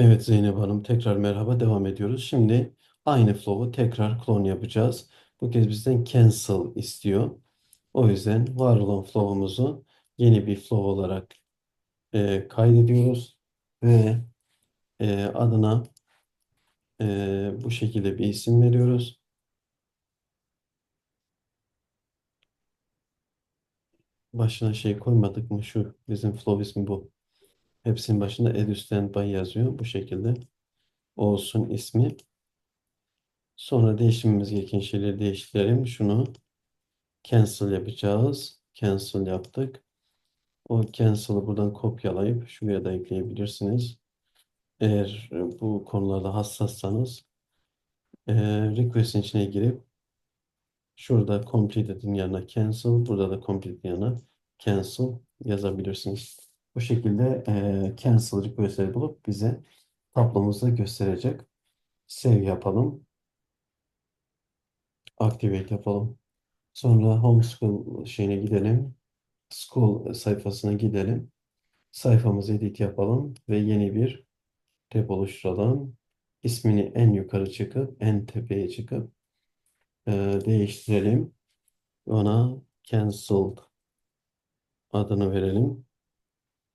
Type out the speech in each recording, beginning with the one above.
Evet Zeynep Hanım tekrar merhaba devam ediyoruz. Şimdi aynı flow'u tekrar klon yapacağız. Bu kez bizden cancel istiyor. O yüzden var olan flow'umuzu yeni bir flow olarak e, kaydediyoruz ve e, adına e, bu şekilde bir isim veriyoruz. Başına şey koymadık mı şu bizim flow ismi bu. Hepsinin başında edu standby yazıyor bu şekilde olsun ismi. Sonra değiştirmemiz gereken şeyleri değiştirelim. Şunu cancel yapacağız. Cancel yaptık. O cancel'ı buradan kopyalayıp şuraya da ekleyebilirsiniz. Eğer bu konularda hassassanız e, request'in içine girip şurada completed'in yanına cancel, burada da complete'in yanına cancel yazabilirsiniz. Bu şekilde e, cancel request'leri bulup bize tablomuzda gösterecek. Save yapalım. Activate yapalım. Sonra homeschool şeyine gidelim. School sayfasına gidelim. Sayfamızı edit yapalım ve yeni bir tab oluşturalım. İsmini en yukarı çıkıp en tepeye çıkıp e, değiştirelim. Ona cancelled adını verelim.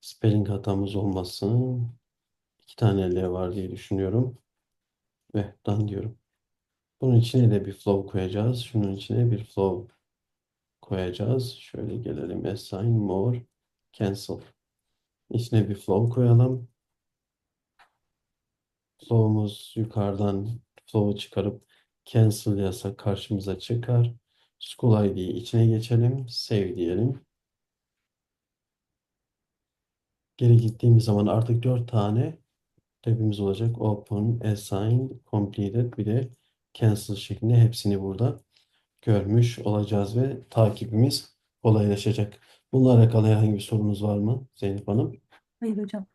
Spelling hatamız olmasın. İki tane L var diye düşünüyorum. Ve done diyorum. Bunun içine de bir flow koyacağız. Şunun içine bir flow koyacağız. Şöyle gelelim. Assign more cancel. İçine bir flow koyalım. Flow'umuz yukarıdan flow'u çıkarıp cancel yazsak karşımıza çıkar. School ID'yi içine geçelim. Save diyelim. Geri gittiğimiz zaman artık 4 tane tabimiz olacak. Open, Assign, Completed bir de Cancel şeklinde hepsini burada görmüş olacağız ve takibimiz kolaylaşacak. Bununla alakalı herhangi bir sorunuz var mı Zeynep Hanım? Hayır hocam.